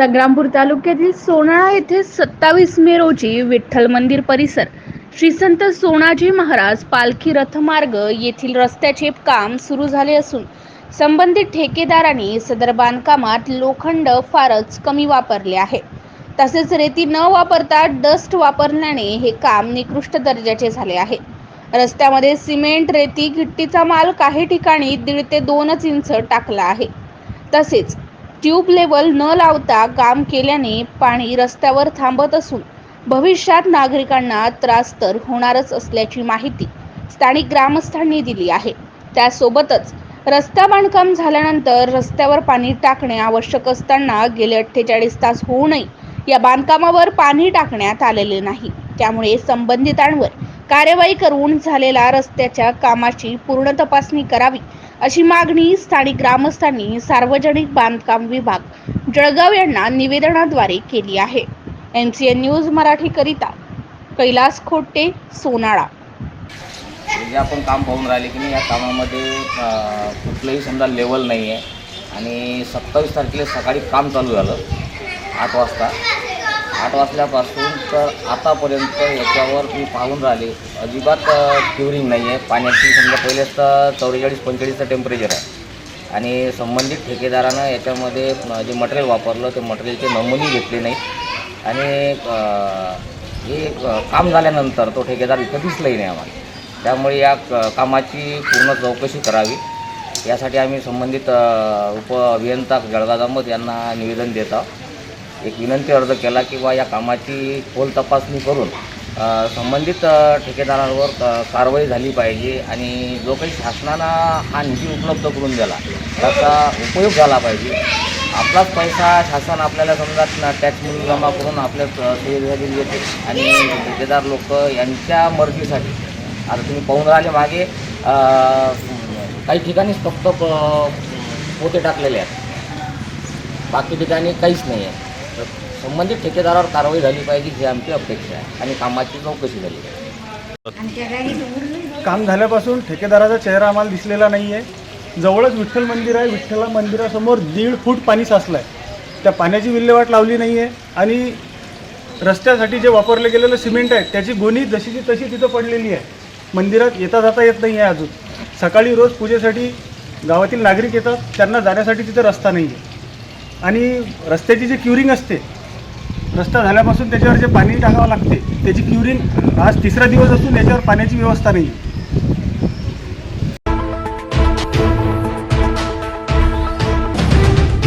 संग्रामपूर तालुक्यातील सोनाळा येथे सत्तावीस मे रोजी विठ्ठल मंदिर परिसर. श्री संत सोनाजी महाराज पालखी रथमार्ग येथील रस्त्याचे काम सुरू झाले असून संबंधित ठेकेदारांनी सदर बांधकामात लोखंड फारच कमी वापरले आहे. तसेच रेती न वापरता डस्ट वापरल्याने हे काम निकृष्ट दर्जाचे झाले आहे. रस्त्यामध्ये सिमेंट रेती गिट्टीचा माल काही ठिकाणी दीड ते दोनच इंच टाकला आहे. तसेच ट्यूब लेवल न लावता काम केल्याने पाणी रस्त्यावर थांबत असून भविष्यात नागरिकांना त्रास तर होणारच असल्याची माहिती स्थानिक ग्रामस्थांनी दिली आहे. त्यासोबतच रस्ता बांधकाम झाल्यानंतर रस्त्यावर पाणी टाकणे आवश्यक असताना गेले अठ्ठेचाळीस तास होऊनही या बांधकामावर पाणी टाकण्यात आलेले नाही. त्यामुळे संबंधितांवर कार्यवाही करून झालेला रस्त्याच्या कामाची पूर्ण तपासणी करावी अशी मागणी स्थानिक ग्रामस्थांनी सार्वजनिक बांधकाम विभाग जळगाव यांना निवेदनाद्वारे केली आहे. एन सी एन न्यूज मराठीकरिता कैलास खोटे सोनाळा. जे आपण काम पाहून राहिले की नाही या कामामध्ये कुठलंही समजा लेवल नाही आहे आणि सत्तावीस तारखेला सकाळी काम चालू झालं आठ वाजता. आठ वाजल्यापासून तर आतापर्यंत याच्यावर मी पाहून राहिले. अजिबात क्युरिंग नाही आहे पाण्याची समजा पहिलेच तर चौवेचाळीस पंचेचाळीसचं टेम्परेचर आहे. आणि संबंधित ठेकेदारानं याच्यामध्ये जे मटेरियल वापरलं ते मटेरियलचे नमुने घेतले नाहीत आणि हे काम झाल्यानंतर तो ठेकेदार इथं दिसलाही नाही आम्हाला. त्यामुळे या क- कामाची पूर्ण चौकशी करावी. यासाठी आम्ही संबंधित उप अभियंता जळगाव दामत यांना निवेदन देत आहोत. एक विनंती अर्ज केला किंवा या कामाची खोल तपासणी करून संबंधित ठेकेदारांवर कारवाई झाली पाहिजे आणि जो काही शासनानं हा निधी उपलब्ध करून दिला त्याचा उपयोग झाला पाहिजे. आपलाच पैसा शासन आपल्याला समजा टॅक्स म्हणून जमा करून आपल्या सुविधेसाठी देते आणि ठेकेदार लोक यांच्या मर्जीसाठी. आता तुम्ही पाहून राहिले मागे काही ठिकाणी फक्त पोते टाकलेले आहेत. बाकी ठिकाणी काहीच नाही आहे संबंधित ठेकेदारावर कारवाई झाली पाहिजे ही आमची अपेक्षा आहे आणि कामाची चौकशी झाली पाहिजे. काम झाल्यापासून ठेकेदाराचा चेहरा आम्हाला दिसलेला नाही आहे जवळच विठ्ठल मंदिर आहे. विठ्ठल मंदिरासमोर दीड फूट पाणी साचलं आहे त्या पाण्याची विल्हेवाट लावली नाही आहे आणि रस्त्यासाठी जे वापरले गेलेलं सिमेंट आहे त्याची गोणी जशीची तशी तिथं पडलेली आहे. मंदिरात येता जाता येत नाही आहे अजून. सकाळी रोज पूजेसाठी गावातील नागरिक येतात. त्यांना जाण्यासाठी तिथं रस्ता नाही आहे आणि रस्त्याची जी क्युरिंग असते रस्ता झाल्यापासून त्याच्यावर जे पाणी टाकावं लागते त्याची क्युरिंग आज तिसरा दिवस असून याच्यावर पाण्याची व्यवस्था नाही आहे